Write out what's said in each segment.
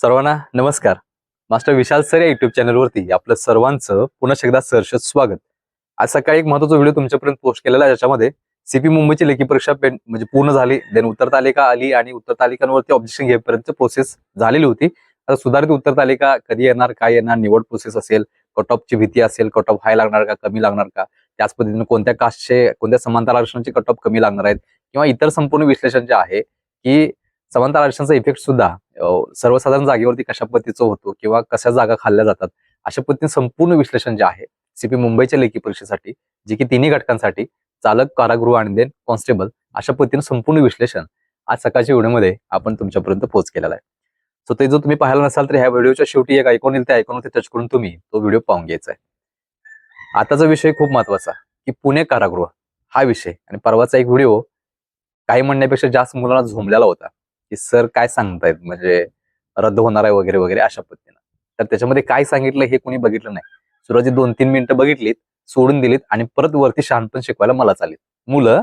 सर्वांना नमस्कार. Master Vishal sir या युट्यूब चॅनलवरती आपलं सर्वांचं पुन्हा एकदा सहर्ष स्वागत. आज सकाळी एक महत्त्वाचा व्हिडिओ तुमच्यापर्यंत पोस्ट केलेला आहे ज्याच्यामध्ये सीपी मुंबईची लेखी परीक्षा म्हणजे पूर्ण झाली देन उत्तर तालिका आली आणि उत्तर तालिकांवरती ऑब्जेक्शन घेईपर्यंत प्रोसेस झालेली होती. आता सुधारित उत्तर तालिका कधी येणार काय येणार निवड प्रोसेस असेल कट ऑफची भीती असेल कट ऑफ हाय लागणार का कमी लागणार का त्याच पद्धतीने कोणत्या कास्टचे कोणत्या समांतर आरक्षणाचे कट ऑफ कमी लागणार आहेत किंवा इतर संपूर्ण विश्लेषण जे आहे की समांतर आरक्षणाचा इफेक्ट सुद्धा सर्वसाधारण जागेवरती कशा पद्धतीचं होतो किंवा कशा जागा खाल्ल्या जातात अशा पद्धतीने संपूर्ण विश्लेषण जे आहे सीपी मुंबईच्या लेखी परीक्षेसाठी जे की तिन्ही घटकांसाठी चालक कारागृह आणि देन कॉन्स्टेबल अशा पद्धतीने संपूर्ण विश्लेषण आज सकाळच्या व्हिडिओमध्ये आपण तुमच्यापर्यंत पोहोच केलेला आहे. सो ते जर तुम्ही पाहिला नसाल तर ह्या व्हिडिओच्या शेवटी एक ऐकून येईल त्या ऐकून टच करून तुम्ही तो व्हिडिओ पाहून घ्यायचा आहे. आताचा विषय खूप महत्त्वाचा की पुणे कारागृह हा विषय. आणि परवाचा एक व्हिडिओ काही म्हणण्यापेक्षा जास्त मुलांना झोंबलेला होता. की सर काय सांगतायत? म्हणजे रद्द होणार आहे वगैरे वगैरे अशा पद्धतीनं. तर त्याच्यामध्ये काय सांगितलं हे कोणी बघितलं नाही. सुरुवाती दोन तीन मिनिटं बघितलीत सोडून दिलीत आणि परत वरती शहाणपण शिकवायला मला चालेल मुलं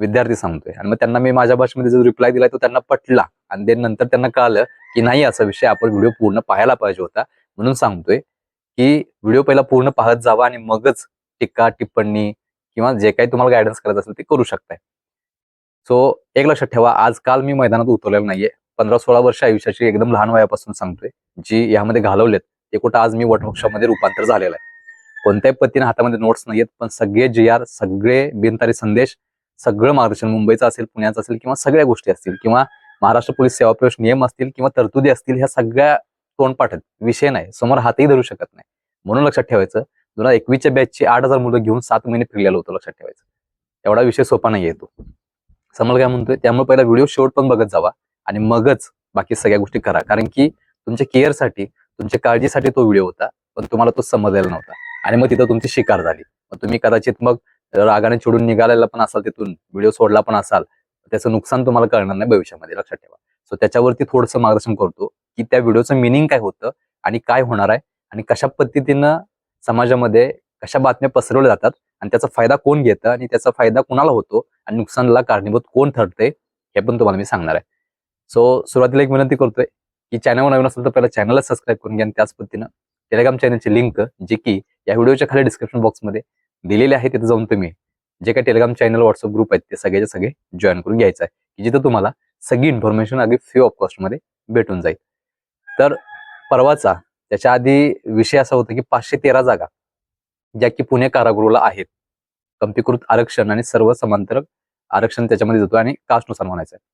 विद्यार्थी सांगतोय. आणि मग त्यांना मी माझ्या भाषेमध्ये जो रिप्लाय दिला तो त्यांना पटला. आणि देन नंतर त्यांना कळालं की नाही असा विषय आपण व्हिडिओ पूर्ण पाहायला पाहिजे होता. म्हणून सांगतोय की व्हिडिओ पहिला पूर्ण पाहत जावा आणि मगच टीका टिप्पणी किंवा जे काही तुम्हाला गायडन्स करायचं असेल ते करू शकताय. सो एक लक्षात ठेवा आजकाल मी मैदानात उतरलेलं नाहीये. पंधरा सोळा वर्ष आयुष्याची एकदम लहान वयापासून सांगतोय जी यामध्ये घालवलेत ते कुठं आज मी वटवृक्षामध्ये रूपांतर झालेलं आहे. कोणत्याही पद्धतीने हातामध्ये नोट्स नाहीयेत पण सगळे जी आर सगळे बिनतारी संदेश सगळं मार्गदर्शन मुंबईचं असेल पुण्याचं असेल किंवा सगळ्या गोष्टी असतील किंवा महाराष्ट्र पोलीस सेवा प्रवेश नियम असतील किंवा तरतुदी असतील ह्या सगळ्या तोंडपाठ आहेत विषय नाही समोर हातही धरू शकत नाही. म्हणून लक्षात ठेवायचं दोन हजार एकवीसच्या बॅचची आठ हजार मुलं घेऊन सात महिने फिरलेलं होतं लक्षात ठेवायचं. एवढा विषय सोपा नाही येतो समोर काय म्हणतोय त्यामुळे पहिला व्हिडिओ शॉर्ट पण बघत जावा आणि मगच बाकी सगळ्या गोष्टी करा. कारण की तुमच्या केअरसाठी तुमच्या काळजीसाठी तो व्हिडिओ होता पण तुम्हाला तो समजायला नव्हता. आणि मग तिथं तुमची शिकार झाली. मग तुम्ही कदाचित मग रागाने चिडून निघालेला पण असाल तिथून व्हिडिओ सोडला पण असाल त्याचं नुकसान तुम्हाला कळणार नाही भविष्यामध्ये लक्षात ठेवा. सो त्याच्यावरती थोडंसं मार्गदर्शन करतो की त्या व्हिडिओचं मिनिंग काय होतं आणि काय होणार आहे आणि कशा पद्धतीनं समाजामध्ये कशा बातम्या पसरवल्या जातात आणि त्याचा फायदा कोण घेतं आणि त्याचा फायदा कोणाला होतो आणि नुकसानला कारणीभूत कोण ठरते हे पण तुम्हाला मी सांगणार आहे. सो सुरुवातीला एक विनंती करतोय की चॅनल नवीन असेल तर पहिला चॅनलला सबस्क्राईब करून घ्या आणि त्याच पद्धतीनं टेलिग्राम चॅनलची लिंक जी की या व्हिडिओच्या खाली डिस्क्रिप्शन बॉक्समध्ये दिलेली आहे तिथे जाऊन तुम्ही जे काही टेलिग्राम चॅनल व्हॉट्सअप ग्रुप आहेत ते सगळ्याचे सगळे जॉईन करून घ्यायचं आहे की जिथं तुम्हाला सगळी इन्फॉर्मेशन अगदी फ्री ऑफ कॉस्टमध्ये भेटून जाईल. तर परवाचा त्याच्या आधी विषय असा होता की पाचशे तेरा जागा. ज्या की पुणे कारागृहाला आहेत. कंपीकृत आरक्षण आणि सर्व समांतर आरक्षण त्याच्यामध्ये जातो आणि कास्टनुसार म्हणायचं आहे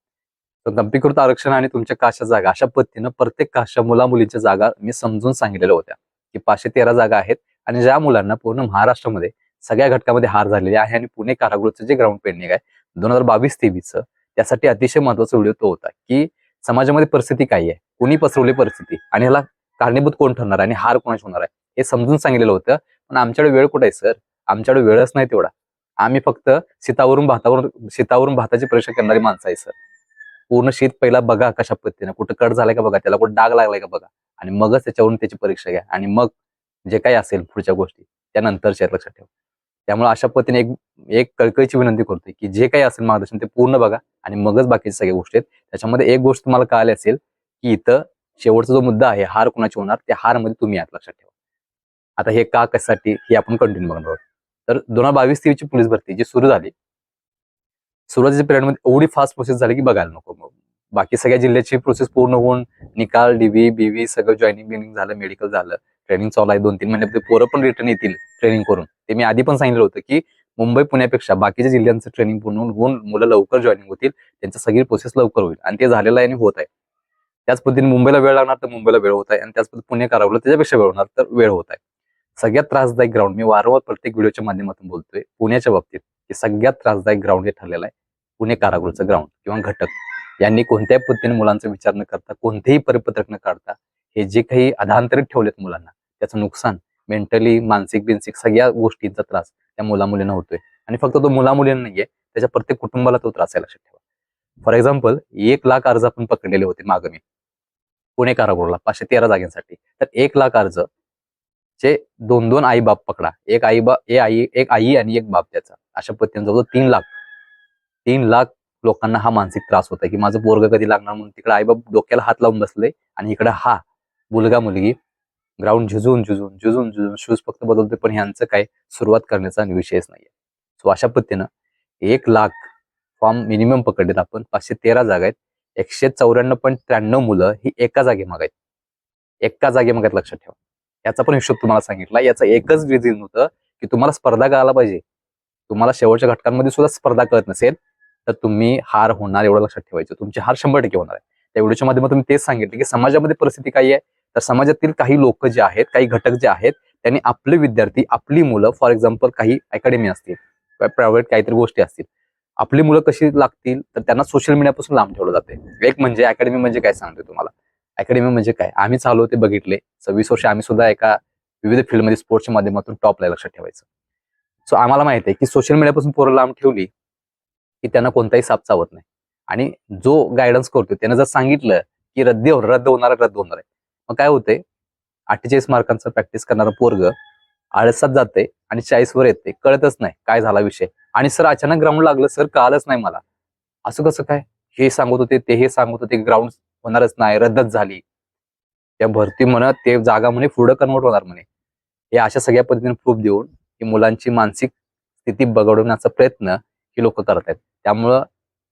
तर कंपीकृत आरक्षण आणि तुमच्या काशा जागा अशा पद्धतीनं प्रत्येक काशा मुला मुलींच्या जागा मी समजून सांगितलेल्या होत्या की पाचशे तेरा जागा आहेत आणि ज्या मुलांना पूर्ण महाराष्ट्रामध्ये सगळ्या घटकामध्ये हार झालेली आहे आणि पुणे कारागृहचं जे ग्राउंड पेंडिंग आहे दोन हजार बावीस तेवीसचं त्यासाठी अतिशय महत्त्वाचा व्हिडिओ तो होता की समाजामध्ये परिस्थिती काय आहे? कुणी पसरवली परिस्थिती? आणि ह्याला कारणीभूत कोण ठरणार आहे? आणि हार कोणाशी होणार आहे? हे समजून सांगितलेलं होतं. पण आमच्याकडे वेळ कुठे आहे सर? आमच्याकडे वेळच नाही तेवढा. आम्ही फक्त शेतावरून भातावरून शेतावरून भाताची परीक्षा करणारी माणसं आहे सर. पूर्ण शीत पहिला बघा कशा पद्धतीने कुठं कट झालाय का बघा त्याला कुठं डाग लागलाय का बघा. आणि मगच त्याच्यावरून त्याची परीक्षा घ्या. आणि मग जे काही असेल पुढच्या गोष्टी त्यानंतर नंतरच्या लक्षात ठेवा. त्यामुळे अशा पद्धतीने एक एक कळकळीची विनंती करतोय की जे काही असेल मार्गदर्शन ते पूर्ण बघा आणि मगच बाकीच्या सगळ्या गोष्टी आहेत. त्याच्यामध्ये एक गोष्ट तुम्हाला कळाली असेल की इथं शेवटचा जो मुद्दा आहे हार कुणाची होणार त्या हारमध्ये तुम्ही यात लक्षात ठेवा. आता हे का कशासाठी हे आपण कंटिन्यू बघणार आहोत. तर दोन हजार बावीस तेवीसची पोलीस भरती जी सुरू झाली सुरुवातीच्या पिरियडमध्ये एवढी फास्ट प्रोसेस झाली की बघायला नको. मग बाकी सगळ्या जिल्ह्याची प्रोसेस पूर्ण होऊन निकाल डीव्ही बीव्ही सगळं जॉईनिंग बिनिंग झालं मेडिकल झालं ट्रेनिंग चालू आहे. दोन तीन महिन्यामध्ये पोरं पण रिटर्न येतील ट्रेनिंग करून. ते मी आधी पण सांगितलं होतं की मुंबई पुण्यापेक्षा बाकीच्या जिल्ह्यांचं ट्रेनिंग पूर्ण होऊन मुलं लवकर जॉईनिंग होतील त्यांची सगळी प्रोसेस लवकर होईल. आणि ते झालेलं आहे आणि होत आहे. त्याच पद्धतीने मुंबईला वेळ लागणार तर मुंबईला वेळ होत आहे. आणि त्याच पद्धतीने पुणे करावलं त्याच्यापेक्षा वेळ होणार तर वेळ होत आहे. सगळ्यात त्रासदायक ग्राउंड मी वारंवार प्रत्येक व्हिडिओच्या माध्यमातून बोलतोय पुण्याच्या बाबतीत की सगळ्यात त्रासदायक ग्राउंड हे ठरलेलं आहे पुणे कारागृहचं ग्राउंड किंवा घटक. यांनी कोणत्याही पद्धतीने मुलांचा विचार न करता कोणतेही परिपत्रक न काढता हे जे काही अधांतरित ठेवलेत मुलांना त्याचं नुकसान मेंटली मानसिक बिनसिक सगळ्या गोष्टींचा त्रास त्या मुला मुलींना होतोय. आणि फक्त तो मुला मुलींना नाहीये त्याच्या प्रत्येक कुटुंबाला तो त्रास आहे लक्षात ठेवा. फॉर एक्झाम्पल एक लाख अर्ज आपण पकडलेले होते मागणी पुणे कारागृहाला पाचशे तेरा जागेसाठी. तर एक लाख अर्ज चे दोन दोन आई बाप पकडा. एक आई बाप ए आई एक आई आणि एक बाप त्याचा. अशा पद्धतीने जवळ तीन लाख. तीन लाख लोकांना हा मानसिक त्रास होता की माझं पोरग कधी लागणार म्हणून तिकडे आईबाप डोक्याला हात लावून बसले आणि इकडं हा मुलगा मुलगी ग्राउंड झिजून झुजून झुजून झुजून शूज फक्त बदलते पण ह्यांचं काय सुरुवात करण्याचा विषयच नाहीये. सो अशा पद्धतीनं एक लाख फॉर्म मिनिमम पकडलेत आपण. पाचशे तेरा जागा आहेत. एकशे चौऱ्याण्णव पॉईंट त्र्याण्णव मुलं ही एका जागे मागायत. एका जागे मागायत लक्षात ठेवा. याचा पण हिशोब तुम्हाला सांगितला. याचं एकच रिझन होतं की तुम्हाला स्पर्धा कळायला पाहिजे. तुम्हाला शेवटच्या घटकांमध्ये सुद्धा स्पर्धा कळत नसेल तर तुम्ही हार होणार एवढं लक्षात ठेवायचं. तुमची हार शंभर टक्के होणार आहे. त्या व्हिडिओच्या माध्यमातून तेच सांगितलं की समाजामध्ये परिस्थिती काय आहे? तर समाजातील काही लोक जे आहेत काही घटक जे आहेत त्यांनी आपले विद्यार्थी आपली मुलं फॉर एक्झाम्पल काही अकॅडमी असतील किंवा प्रायव्हेट काहीतरी गोष्टी असतील आपली मुलं कशी लागतील? तर त्यांना सोशल मीडियापासून लांब ठेवलं जाते. एक म्हणजे अकॅडमी म्हणजे काय सांगते तुम्हाला? अकॅडमी म्हणजे काय? आम्ही चालू ते बघितले. सव्वीस वर्ष आम्ही सुद्धा एका विविध फील्डमध्ये स्पोर्ट्सच्या माध्यमातून टॉपला लक्षात ठेवायचं. सो आम्हाला माहिती आहे की सोशल मीडियापासून पोरं लांब ठेवली की त्यांना कोणताही साप चावत नाही. आणि जो गायडन्स करतो त्यानं जर सांगितलं की रद्द होणार रद्द होणार रद्द होणार आहे. मग काय होते अठ्ठेचाळीस मार्कांचं प्रॅक्टिस करणारा पोरग आळसात जाते आणि चाळीस वर येते कळतच नाही काय झाला विषय. आणि सर अचानक ग्राउंड लागलं. सर कळालंच नाही मला. असं कसं काय? हे सांगत होते ते हे सांगत होते ग्राउंड होणारच नाही रद्दच झाली. त्या भरती म्हणत ते जागा म्हणे पुढं कन्वर्ट होणार म्हणे. हे अशा सगळ्या पद्धतीने प्रूफ देऊन की मुलांची मानसिक स्थिती बघडवण्याचा प्रयत्न ही लोक करत आहेत. त्यामुळं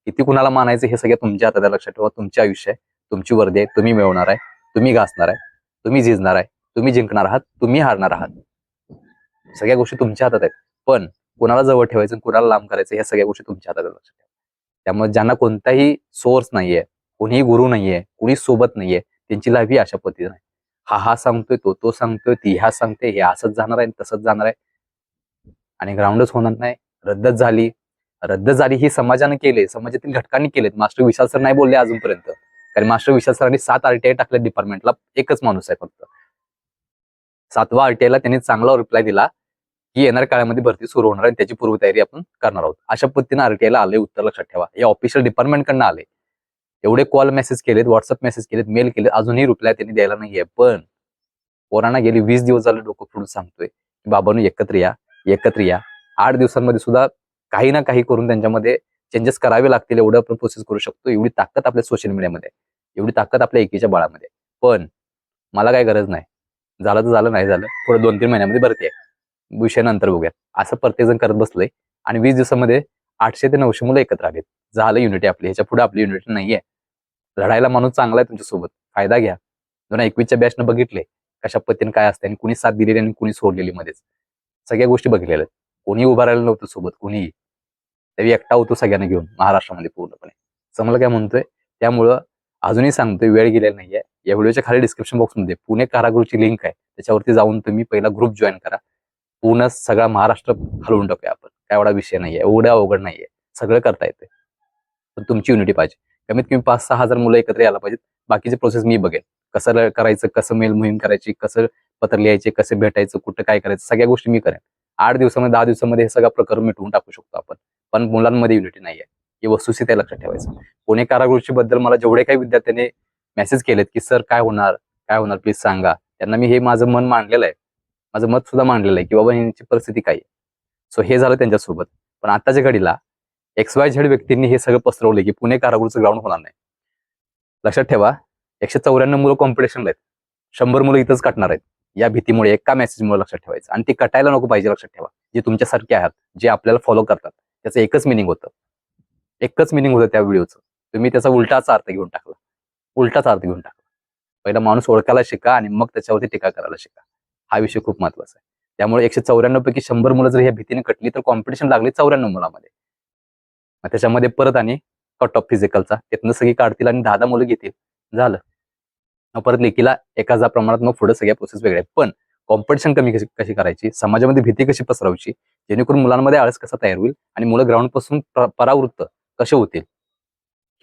किती कुणाला मानायचं हे सगळं तुमच्या हातात लक्षात ठेवा. तुमचे आयुष्य आहे तुमची वर्दी आहे तुम्ही मिळवणार आहे तुम्ही घासणार आहे तुम्ही झिजणार आहे तुम्ही जिंकणार आहात तुम्ही हारणार आहात. सगळ्या गोष्टी तुमच्या हातात आहेत. पण कुणाला जवळ ठेवायचं कुणाला लांब करायचं ह्या सगळ्या गोष्टी तुमच्या हातात लक्षात ठेवा. त्यामुळे ज्यांना कोणताही सोर्स नाहीये कोणीही गुरु नाहीये कुणी सोबत नाहीये त्यांची लाभी अशा पद्धतीने आहे. हा हा सांगतोय तो तो सांगतोय ती ह्या सांगते हे असंच जाणार आहे तसंच जाणार आहे. आणि ग्राउंडच होणार नाही. रद्दच झाली. रद्द झाली ही समाजाने केले समाजातील घटकांनी केलेत. मास्टर विशाल सर नाही बोलले अजूनपर्यंत. कारण मास्टर विशाल सरांनी सात आरटीआय टाकले डिपार्टमेंटला एकच माणूस आहे फक्त. सातवा आरटीआयला त्यांनी चांगला रिप्लाय दिला की येणार काळामध्ये भरती सुरू होणार आणि त्याची पूर्वतयारी आपण करणार आहोत. अशा पद्धतीने आरटीआयला आले उत्तर लक्षात ठेवा. हे ऑफिशियल डिपार्टमेंटकडनं आले एवढे कॉल मेसेज केलेत व्हॉट्सअप मेसेज केलेत मेल केलेत अजूनही रिप्लाय त्यांनी द्यायला नाहीये. पण पोरांना गेली वीस दिवस झाले डोकं फोडून सांगतोय की बाबांनो एकत्र या एकत्र या. आठ दिवसांमध्ये सुद्धा काही ना काही करून त्यांच्यामध्ये चेंजेस करावे लागतील एवढं आपण प्रोसेस करू शकतो. एवढी ताकद आपल्या सोशल मीडियामध्ये एवढी ताकद आपल्या एकीच्या बाळामध्ये पण मला काय गरज नाही. झालं तर झालं नाही झालं पुढे दोन तीन महिन्यामध्ये भरती आहे. विषय नंतर बघूया असं प्रत्येक जण करत बसलोय आणि वीस दिवसामध्ये आठशे ते नऊशे मुलं एकत्र आलेत. झालं युनिटी आपली. ह्याच्या पुढे आपली युनिटी नाहीये. लढायला माणूस चांगला आहे तुमच्यासोबत. फायदा घ्या. दोन एकवीसच्या बॅचनं बघितले कशा पद्धतीने काय असते आणि कुणी साथ दिलेली आणि कुणी सोडलेली मध्येच. सगळ्या गोष्टी बघितलेल्या. आहेत कोणी उभा राहिलं नव्हतं सोबत कोणीही. त्यावेळी एकटा होतो सगळ्यांना घेऊन महाराष्ट्रामध्ये पूर्णपणे. समजलं काय म्हणतोय? त्यामुळं अजूनही सांगतोय वेळ गेलेला नाहीये. या व्हिडिओच्या खाली डिस्क्रिप्शन बॉक्समध्ये पुणे कारागृहची लिंक आहे. त्याच्यावरती जाऊन तुम्ही पहिला ग्रुप जॉईन करा. पूर्ण सगळा महाराष्ट्र हलवून टाकूया आपण. काय एवढा विषय नाहीये एवढा अवघड नाहीये. सगळं करता येते पण तुमची युनिटी पाहिजे. कमीत कमी पाच सहा हजार मुलं एकत्र यायला पाहिजेत. बाकीचे प्रोसेस मी बघेन. कसं करायचं कसं मेल मोहीम करायची कसं पत्र लिहायचे कसं भेटायचं कुठं काय करायचं सगळ्या गोष्टी मी करेन. आठ दिवसामध्ये दहा दिवसामध्ये हे सगळं प्रकरण मिटवून टाकू शकतो आपण. पण मुलांमध्ये युनिटी नाहीये. ही वस्तुस्थिती आहे लक्षात ठेवायचं. पुणे कारागृहची बद्दल मला जेवढे काही विद्यार्थ्यांनी मेसेज केलेत की सर काय होणार? काय होणार? प्लीज सांगा. त्यांना मी हे माझं मन मांडलेलं आहे. माझं मत सुद्धा मांडलेलं आहे की बाबा यांची परिस्थिती काय आहे? सो हे झालं त्यांच्यासोबत. पण आताच्या घडीला एक्स वाय झेड व्यक्तींनी हे सगळं पसरवले की पुणे कारागृहचं ग्राउंड होणार नाही. लक्षात ठेवा एकशे चौऱ्याण्णव मुलं कॉम्पिटिशनला आहेत. शंभर मुलं इथंच कटणार आहेत. या भीतीमुळे एका मेसेजमुळे लक्षात ठेवायचं. आणि ती कटायला नको पाहिजे लक्षात ठेवा. जे तुमच्यासारखे आहात जे आपल्याला फॉलो करतात त्याचं एकच मिनिंग होतं. एकच मिनिंग होतं त्या व्हिडिओचं तुम्ही त्याचा उलटाचा अर्थ घेऊन टाकला. उलटाचा अर्थ घेऊन टाकला. पहिला माणूस ओळखायला शिका आणि मग त्याच्यावरती टीका करायला शिका. हा विषय खूप महत्त्वाचा आहे. त्यामुळे एकशे चौऱ्याण्णव पैकी शंभर मुलं जर या भीतीने कटली तर कॉम्पिटिशन लागली चौऱ्याण्णव मुलामध्ये. त्याच्यामध्ये परत आणि कट ऑफ फिजिकलचा त्यातनं सगळी काढतील आणि दहा दहा मुलं घेतील. झालं. मग परत लेखीला एकाच प्रमाणात मग पुढे सगळ्या प्रोसेस वेगळ्या पण कॉम्पिटिशन कमी कशी कशी करायची? समाजामध्ये भीती कशी पसरवायची जेणेकरून मुलांमध्ये आळस कसा तयार होईल? आणि मुलं ग्राउंडपासून परावृत्त कसे होतील?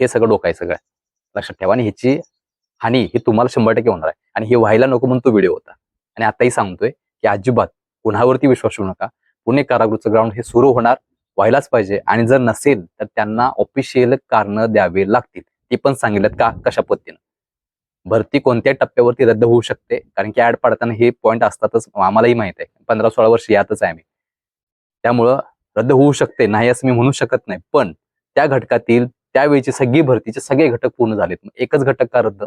हे सगळं डोकं आहे सगळं लक्षात ठेवा. आणि ह्याची हानी ही तुम्हाला शंभर टक्के होणार आहे. आणि हे व्हायला नको म्हणून तो व्हिडिओ होता. आणि आताही सांगतोय की अजिबात कुणावरती विश्वास ठेवू नका. पुणे कारागृहचं ग्राउंड हे सुरू होणार. व्हायलाच पाहिजे. आणि जर नसेल तर त्यांना ऑफिशियल कारण द्यावे लागतील. ती पण सांगितलं का? कशा पद्धतीनं? भरती कोणत्या टप्प्यावरती रद्द होऊ शकते? कारण की ऍड पाडताना हे पॉईंट असतातच आम्हालाही माहीत आहे. पंधरा सोळा वर्ष यातच आहे आम्ही. त्यामुळं रद्द होऊ शकते नाही असं मी म्हणू शकत नाही. पण त्या घटकातील त्यावेळीची सगळी भरतीचे सगळे घटक पूर्ण झालेत. एकच घटक का रद्द?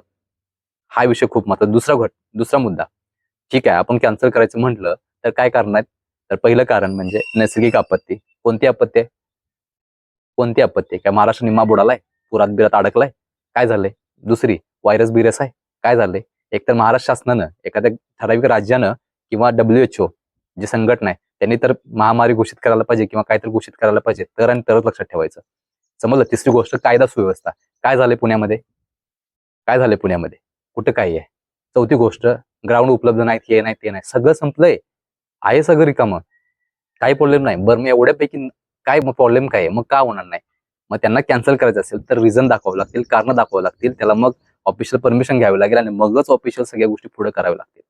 हा विषय खूप महत्त्वाचा दुसरा घट दुसरा मुद्दा. ठीक आहे आपण कॅन्सल करायचं म्हटलं तर काय कारण आहे तर पहिलं कारण म्हणजे नैसर्गिक आपत्ती. कोणती आपत्ती आहे? कोणती आपत्ती आहे? काय महाराष्ट्र निम्मा बुडालाय? पुरात बिरात अडकलाय? काय झालंय? दुसरी व्हायरस बिरस आहे? काय झालंय? एकतर महाराष्ट्र शासनानं एखाद्या ठराविक राज्यानं किंवा डब्ल्यू एच ओ जी संघटना आहे त्यांनी तर महामारी घोषित करायला पाहिजे किंवा काहीतरी घोषित करायला पाहिजे तर आणि तरच लक्षात ठेवायचं. समजलं? तिसरी गोष्ट कायदा सुव्यवस्था. काय झालंय पुण्यामध्ये? काय झालंय पुण्यामध्ये? कुठं काय आहे? चौथी गोष्ट ग्राउंड उपलब्ध नाहीत हे नाही ते नाही सगळं संपलंय. आहे सगळं रिकामं. काही प्रॉब्लेम नाही. बरं मग एवढ्यापैकी काय मग प्रॉब्लेम काय आहे? मग का होणार नाही? मग त्यांना कॅन्सल करायचं असेल तर रिझन दाखवावं लागतील कारण दाखवावं लागतील. त्याला मग ऑफिशियल परमिशन घ्यावी लागेल आणि मगच ऑफिशियल सगळ्या गोष्टी पुढे कराव्या लागतील.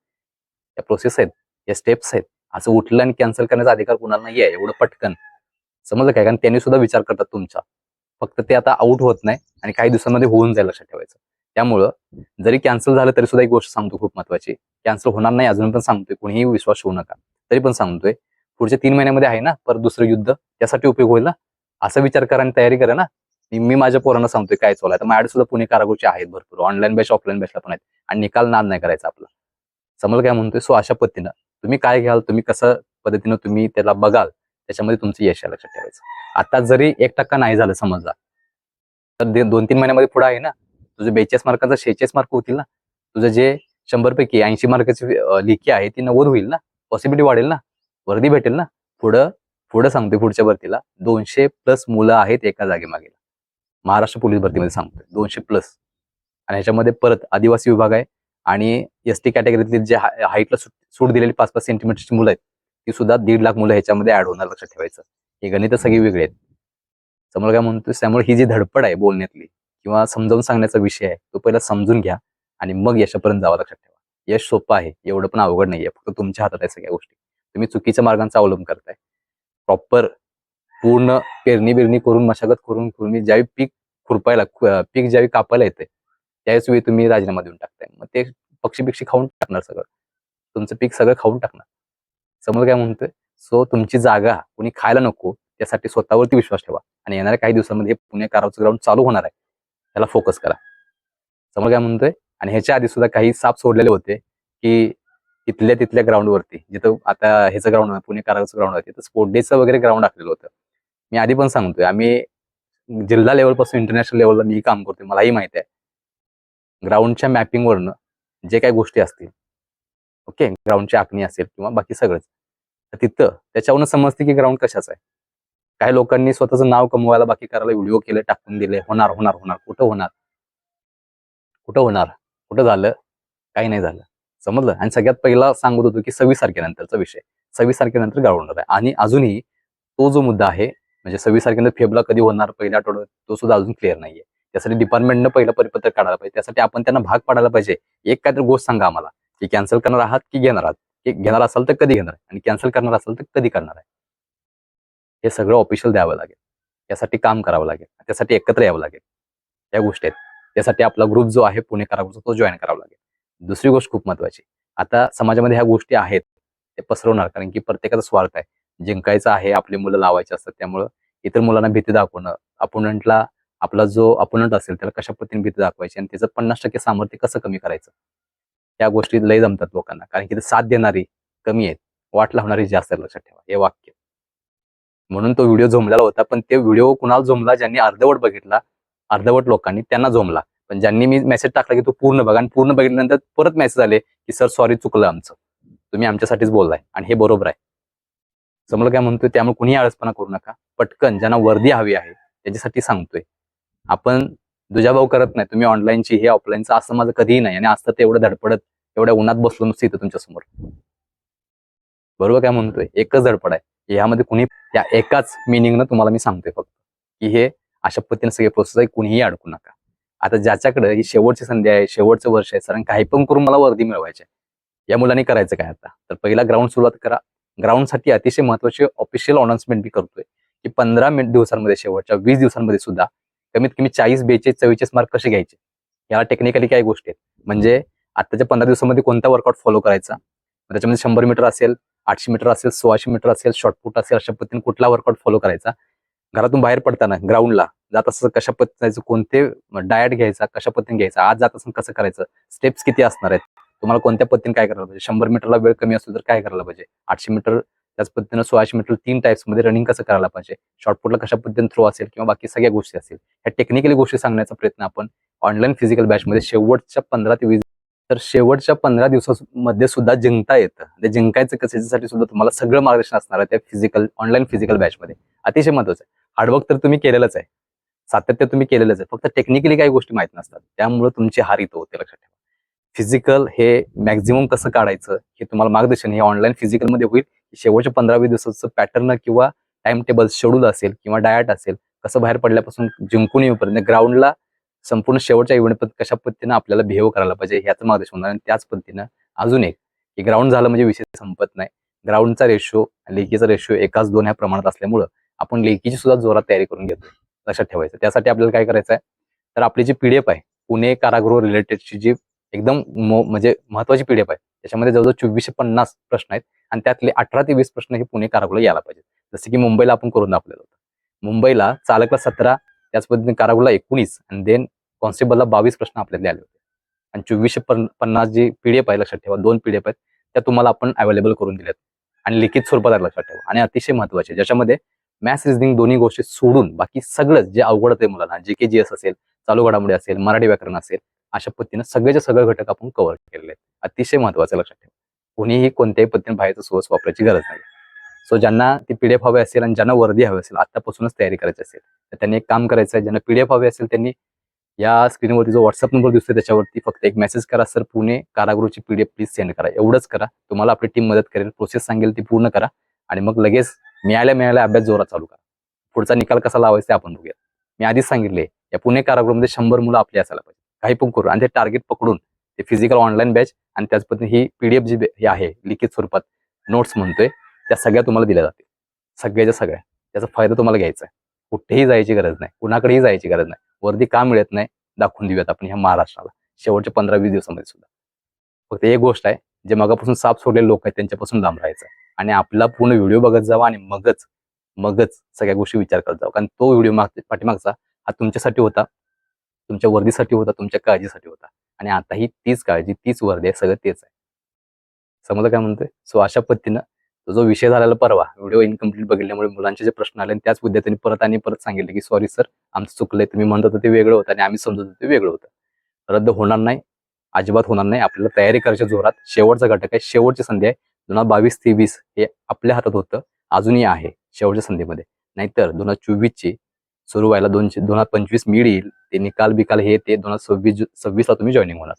या प्रोसेस आहेत या स्टेप्स आहेत. असं उठलं आणि कॅन्सल करण्याचा अधिकार कुणाला नाही आहे एवढं पटकन. समजलं काय? कारण त्यांनी सुद्धा विचार करतात तुमचा. फक्त ते आता आउट होत नाही आणि काही दिवसांमध्ये होऊन जाईल लक्षात ठेवायचं. त्यामुळं जरी कॅन्सल झालं तरी सुद्धा एक गोष्ट सांगतो खूप महत्वाची. कॅन्सल होणार नाही अजून पण सांगतोय. कोणीही विश्वास ठेवू नका. तरी पण सांगतोय. पुढच्या तीन महिन्यामध्ये आहे ना परत दुसरं युद्ध त्यासाठी उपयोग होईल ना? असा विचार करा आणि तयारी करा ना. मी माझ्या पोरांना सांगतोय काय चालू आहे. तर माझ्याकडे सुद्धा पुणे कारागोचे आहेत भरपूर. ऑनलाईन बॅच ऑफलाईन बॅचला पण आहेत. आणि निकाल नाद नाही करायचा आपला. समज काय म्हणतोय? सो अशा पद्धतीनं तुम्ही काय घ्याल तुम्ही कसं पद्धतीनं तुम्ही त्याला बघाल त्याच्यामध्ये तुमचं यश आहे लक्षात ठेवायचं. आता जरी एक टक्का नाही झालं समजा तर दोन तीन महिन्यामध्ये पुढे आहे ना तुझे बेचाळीस मार्कांचा शेहेचाळीस मार्क होतील ना? तुझं जे शंभर पैकी ऐंशी मार्काची लिखी लेखी आहे ती नव्वद होईल ना? पॉसिबिलिटी वाढेल ना? वर्दी भेटेल ना? पुढं पुढं सांगतोय पुढच्या भरतीला. दोनशे प्लस मुलं आहेत एका जागेमागे. महाराष्ट्र पोलीस भरतीमध्ये सांगतोय. दोनशे प्लस आणि ह्याच्यामध्ये परत आदिवासी विभाग आहे आणि एस टी कॅटेगरीतली जे हाईटला सूट दिलेली पाच पाच सेंटीमीटरची मुलं आहेत ती सुद्धा दीड लाख मुलं ह्याच्यामध्ये ऍड होणार लक्षात ठेवायचं. हे गणित सगळी वेगळी आहेत. समोर काय म्हणतो त्यामुळे ही जी धडपड आहे बोलण्यातली किंवा समजावून सांगण्याचा विषय आहे तो पहिला समजून घ्या आणि मग याच्यापर्यंत जावं लक्षात ठेवा. यश सोपं आहे एवढं पण अवघड नाहीये फक्त तुमच्या हातात आहे सगळ्या गोष्टी. तुम्ही चुकीच्या मार्गांचा अवलंब करताय. प्रॉपर पूर्ण पेरणी बिरणी करून मशागत करून मी ज्यावेळी पीक खुरपायला पीक ज्यावेळी कापायला येते त्याच वेळी तुम्ही राजीनामा देऊन टाकताय. मग ते पक्षी पिक्षी खाऊन टाकणार सगळं. तुमचं पीक सगळं खाऊन टाकणार. समोर काय म्हणतोय? सो तुमची जागा कुणी खायला नको त्यासाठी स्वतःवरती विश्वास ठेवा. आणि येणाऱ्या काही दिवसांमध्ये पुणे कारावरचं ग्राउंड चालू होणार आहे. त्याला फोकस करा. समोर काय म्हणतोय? आणि ह्याच्या आधी सुद्धा काही साप सोडलेले होते की तिथल्या तिथल्या ग्राउंडवरती जिथं आता ह्याचं ग्राउंड पुणे कारावरचं ग्राउंड आहे तिथं स्पोर्ट डेचं वगैरे ग्राउंड टाकलेलं होतं. मी आधी पण सांगतोय आम्ही जिल्हा लेवलपासून इंटरनॅशनल लेवलला मी काम करतोय मलाही माहिती आहे. ग्राउंडच्या मॅपिंगवरनं जे काही गोष्टी असतील ओके ग्राउंडची आखणी असेल किंवा बाकी सगळंच तर तिथं त्याच्यावरून समजते की ग्राउंड कशाचं आहे. काही लोकांनी स्वतःचं नाव कमवायला बाकी करायला व्हिडिओ केले टाकून दिले होणार होणार होणार कुठं होणार? कुठं होणार? कुठं झालं? काही नाही झालं. समजलं? आणि सगळ्यात पहिला सांगत होतो की सव्वीस तारखेनंतरचा विषय. सव्वीस तारखेनंतर गाळवणार आहे. आणि अजूनही तो जो मुद्दा आहे म्हणजे सव्वीस तारखेनंतर फेबला कधी होणार पहिल्या आठवड्यात तो सुद्धा अजून क्लिअर नाहीये. त्यासाठी डिपार्टमेंटनं पहिलं परिपत्रक काढायला पाहिजे. त्यासाठी आपण त्यांना भाग पाडायला पाहिजे. एक काहीतरी गोष्ट सांगा आम्हाला. की कॅन्सल करणार आहात की घेणार आहात? की घेणार असाल तर कधी घेणार? आणि कॅन्सल करणार असाल तर कधी करणार आहे? हे सगळं ऑफिशियल द्यावं लागेल. त्यासाठी काम करावं लागेल. त्यासाठी एकत्र यावं लागेल. या गोष्टी आहेत. त्यासाठी आपला ग्रुप जो आहे पुणे कारागृहचा तो जॉईन करावा लागेल. दुसरी गोष्ट खूप महत्वाची आता समाजामध्ये ह्या गोष्टी आहेत ते पसरवणार कारण की प्रत्येकाचा स्वार्थ आहे. जिंकायचं आहे आपली मुलं लावायची असतात त्यामुळं इतर मुलांना भीती दाखवणं अपोनंटला आपला जो अपोनंट असेल त्याला कशा पद्धतीने भीती दाखवायची आणि त्याचं पन्नास टक्के सामर्थ्य कसं कमी करायचं? त्या गोष्टी लय जमतात लोकांना कारण की ते साथ देणारी कमी आहेत. वाट लावणारी जास्त आहे लक्षात ठेवा हे वाक्य. म्हणून तो व्हिडिओ झोमलेला होता पण ते व्हिडिओ कुणाला झोमला ज्यांनी अर्धवट बघितला अर्धवट लोकांनी त्यांना झोमला पण ज्यांनी मी मेसेज टाकला की तू पूर्ण बघा आणि पूर्ण बघितल्यानंतर परत मेसेज आले की सर सॉरी चुकलं आमचं. तुम्ही आमच्यासाठीच बोललाय आणि हे बरोबर आहे. समोर काय म्हणतोय? त्यामुळे कुणीही आळसपणा करू नका. पटकन ज्यांना वर्दी हवी आहे त्याच्यासाठी सांगतोय. आपण दुजाभाव करत नाही. तुम्ही ऑनलाईनची हे ऑफलाईनचं असं माझं कधीही नाही आणि असतं ते एवढं धडपडत एवढ्या उन्हात बसलो नसतं इथं तुमच्यासमोर बरोबर काय म्हणतोय? एकच धडपड आहे. ह्यामध्ये कुणी त्या एकाच मिनिंगनं तुम्हाला मी सांगतोय फक्त. की हे अशा पद्धतीने सगळे प्रोसेस आहे कुणीही अडकू नका. आता ज्याच्याकडे ही शेवटची संधी आहे शेवटचं वर्ष आहे कारण काही पण करून मला वर्दी मिळवायची या मुलांनी करायचं काय आता? तर पहिला ग्राउंड सुरुवात करा. ग्राउंडसाठी अतिशय महत्वाची ऑफिशियल अनाउन्समेंट मी करतोय की पंधरा मिनिट दिवसांमध्ये शेवटच्या वीस दिवसांमध्ये सुद्धा कमीत कमी चाळीस बेचाळीस चव्वेचाळीस मार्क कसे घ्यायचे? याला टेक्निकली काय गोष्टी आहेत. म्हणजे आताच्या पंधरा दिवसामध्ये कोणता वर्कआउट फॉलो करायचा? त्याच्यामध्ये शंभर मीटर असेल आठशे मीटर असेल सोळाशे मीटर असेल शॉर्टपुट असेल अशा पद्धतीने कुठला वर्कआउट फॉलो करायचा? घरातून बाहेर पडताना ग्राउंडला जात असं कशा पद्धतीचं कोणते डायट घ्यायचा कशा पद्धतीने घ्यायचा आज जात असं कसं करायचं स्टेप्स किती असणार आहेत? तुम्हाला कोणत्या पद्धतीने काय करायला पाहिजे? शंभर मीटरला वेळ कमी असतो तर काय करायला पाहिजे? आठशे मीटर त्याच पद्धतीनं सोळाशे मीटर तीन टाइप्समध्ये रनिंग कसं करायला पाहिजे? शॉर्टपुटला कशा पद्धतीने थ्रो असेल किंवा बाकी सगळ्या गोष्टी असेल? ह्या टेक्निकली गोष्टी सांगण्याचा प्रयत्न आपण ऑनलाईन फिजिकल बॅचमध्ये शेवटच्या पंधरा ते वीस तर शेवटच्या पंधरा दिवसामध्ये सुद्धा जिंकता येतं. ते जिंकायचं कसं याच्यासाठी सुद्धा तुम्हाला सगळं मार्गदर्शन असणार आहे त्या फिजिकल ऑनलाईन फिजिकल बॅचमध्ये अतिशय महत्वाचं आहे. हार्डवर्क तर तुम्ही केलेलंच आहे. सातत्य तुम्ही केलेलंच आहे. फक्त टेक्निकली काही गोष्टी माहीत नसतात. त्यामुळे तुमची हार इथं होते लक्षात ठेवा. फिजिकल हे मॅक्झिमम कसं काढायचं हे तुम्हाला मार्गदर्शन हे ऑनलाईन फिजिकलमध्ये होईल. शेवटच्या पंधरावी दिवसाचं पॅटर्न किंवा टाइम टेबल शेड्यूल असेल किंवा डायट असेल कसं बाहेर पडल्यापासून जिंकून येऊपर्यंत ग्राउंडला संपूर्ण शेवटच्या इव्हेंट कशा पद्धतीनं आपल्याला बिहेव करायला पाहिजे ह्याचं मार्गदर्शन होणार आणि त्याच पद्धतीनं अजून एक की ग्राउंड झालं म्हणजे विषय संपत नाही. ग्राउंडचा रेशो लेखीचा रेशो एकाच दोन ह्या प्रमाणात असल्यामुळं आपण लेखीची सुद्धा जोरात तयारी करून घेतो लक्षात ठेवायचं. त्यासाठी आपल्याला काय करायचं आहे तर आपली जी पीडीएफ आहे पुणे कारागृह रिलेटेडची जी एकदम मो- म्हणजे महत्वाची पीडीएफ आहे त्याच्यामध्ये जवळजवळ चोवीसशे पन्नास प्रश्न आहेत आणि त्यातले अठरा ते वीस प्रश्न हे पुणे कारागृहला यायला पाहिजे जसे की मुंबईला आपण करून दाखवलेलं होतं. मुंबईला चालकला सतरा त्याच पद्धतीने कारागृहला एकोणीस आणि देन कॉन्स्टेबलला बावीस प्रश्न आपल्याला आले होते. आणि चोवीसशे पन- पन्नास जी पीडीएफ आहे लक्षात ठेवा दोन पीडीएफ आहेत त्या तुम्हाला आपण अवेलेबल करून दिल्यात. आणि लिखित स्वरूपात लक्षात ठेवा. आणि अतिशय महत्त्वाचे ज्याच्यामध्ये मॅथ्स रिजनिंग दोन्ही गोष्टी सोडून बाकी सगळंच जे अवघड आहे मुलांना जे के जी एस असेल चालू घडामोडी असेल मराठी व्याकरण असेल अशा पद्धतीनं सगळेचे सगळे घटक आपण कव्हर केलेले आहेत. अतिशय महत्वाचं लक्षात ठेवा. कोणीही कोणत्याही पद्धतीने बाहेरचा सोर्स वापरायची गरज नाही. सो ज्यांना ती पीडीएफ हवी असेल आणि ज्यांना वर्दी हवी असेल आतापासूनच तयारी करायची असेल तर त्यांनी एक काम करायचं आहे. ज्यांना पीडीएफ हवी असेल त्यांनी या स्क्रीनवरती जो व्हॉट्सअप नंबर दिसतोय त्याच्यावरती फक्त एक मेसेज करा सर पुणे कारागृहची पीडीएफ प्लीज सेंड करा. एवढंच करा. तुम्हाला आपली टीम मदत करेल प्रोसेस सांगेल ती पूर्ण करा. आणि मग लगेच मिळाल्या मिळाल्या अभ्यास जोरात चालू करा. पुढचा निकाल कसा लावायचा ते आपण बघूया. मी आधीच सांगितले या पुणे कारागृहामध्ये शंभर मुलं आपली असायला पाहिजे. काही पण करू. आणि ते टार्गेट पकडून ते फिजिकल ऑनलाईन बॅच आणि त्याच पद्धतीने ही पीडीएफ जी आहे लिखित स्वरूपात नोट्स म्हणतोय त्या सगळ्या तुम्हाला दिल्या जातील. सगळ्याच्या सगळ्या. त्याचा फायदा तुम्हाला घ्यायचा आहे. कुठेही जायची गरज नाही. कुणाकडेही जायची गरज नाही. वर्दी का मिळत नाही दाखवून देऊयात आपण ह्या महाराष्ट्राला. शेवटच्या पंधरा वीस दिवसामध्ये सुद्धा. फक्त एक गोष्ट आहे जे मगापासून साप सोडलेले लोक आहेत त्यांच्यापासून लांब राहायचं आहे. आणि आपला पूर्ण व्हिडिओ बघत जावा आणि मगच मगच सगळ्या गोष्टी विचार करत जावा. कारण तो व्हिडिओ माग पाठीमागचा हा तुमच्यासाठी होता. तुमच्या वर्दीसाठी होता तुमच्या काळजीसाठी होता. आणि आता ही तीच काळजी तीच वर्दी आहे सगळं तेच आहे. समजलं काय म्हणतोय? सो अशा पद्धतीनं तो जो विषय झालेला परवा व्हिडिओ इनकम्प्लीट बघितल्यामुळे मुलांचे जे प्रश्न आले आणि त्याच विद्यार्थ्यांनी परत आणि परत सांगितले की सॉरी सर आमचं चुकलंय. तुम्ही म्हणत होतं ते वेगळं होतं आणि आम्ही समजत होतो ते वेगळं होतं. रद्द होणार नाही अजिबात होणार नाही. आपल्याला तयारी करायच्या जोरात. शेवटचा घटक आहे. शेवटची संधी आहे. दोन हजार बावीस ते वीस हे आपल्या हातात होतं. अजूनही आहे शेवटच्या संधीमध्ये. नाहीतर दोन हजार चोवीसची सुरू व्हायला दोनशे दोन हजार पंचवीस मिड येईल ते निकाल बिकाल हे ते दोन हजार सव्वीस सव्वीसला तुम्ही जॉईनिंग होणार.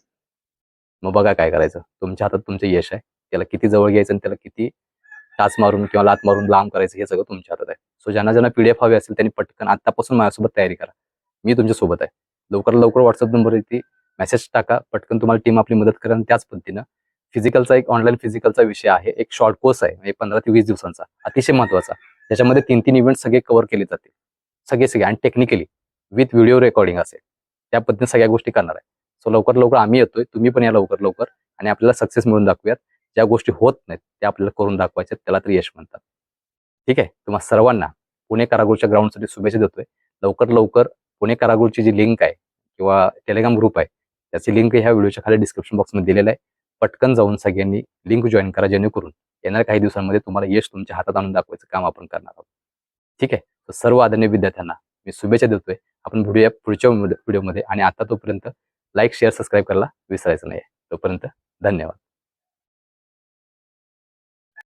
मग बघा काय करायचं. तुमच्या हातात तुमचं यश आहे. त्याला किती जवळ घ्यायचं आणि त्याला किती टाच मारून किंवा लात मारून लांब करायचं हे सगळं तुमच्या हातात आहे. सो ज्यांना ज्यांना पीडीएफ हवी असेल त्यांनी पटकन आतापासून माझ्यासोबत तयारी करा. मी तुमच्यासोबत आहे. लवकर लवकर व्हॉट्सअप नंबरवरती मेसेज टाका. पटकन तुम्हाला टीम आपली मदत करेल आणि त्याच पद्धतीनं फिजिकलचा एक ऑनलाईन फिजिकलचा विषय आहे. एक शॉर्ट कोर्स आहे. म्हणजे पंधरा ते वीस दिवसांचा. अतिशय महत्त्वाचा. त्याच्यामध्ये तीन तीन इव्हेंट सगळे कव्हर केले जातील. सगळे सगळे आणि टेक्निकली विथ व्हिडिओ रेकॉर्डिंग असेल. त्या पद्धतीने सगळ्या गोष्टी करणार आहे. सो लवकर लवकर आम्ही येतोय. तुम्ही पण या लवकर लवकर आणि आपल्याला सक्सेस मिळून दाखवूयात. ज्या गोष्टी होत नाहीत त्या आपल्याला करून दाखवायच्या त्याला तर यश म्हणतात. ठीक आहे? तुम्हा सर्वांना पुणे कारागृहच्या ग्राउंडसाठी शुभेच्छा देतोय. लवकर लवकर पुणे कारागृहची जी लिंक आहे किंवा टेलिग्राम ग्रुप आहे त्याची लिंक ह्या व्हिडिओच्या खाली डिस्क्रिप्शन बॉक्समध्ये दिलेला आहे. पटकन जाऊन सगळ्यांनी लिंक जॉईन करा जेणेकरून येणाऱ्या काही दिवसांमध्ये तुम्हाला यश तुमच्या हातात आणून दाखवायचं काम आपण करणार आहोत. ठीक आहे? तर सर्व आदरणीय विद्यार्थ्यांना मी शुभेच्छा देतोय. आपण भेटूया पुढच्या व्हिडिओमध्ये आणि आता तोपर्यंत लाईक शेअर सबस्क्राईब करायला विसरायचं नाही तोपर्यंत धन्यवाद.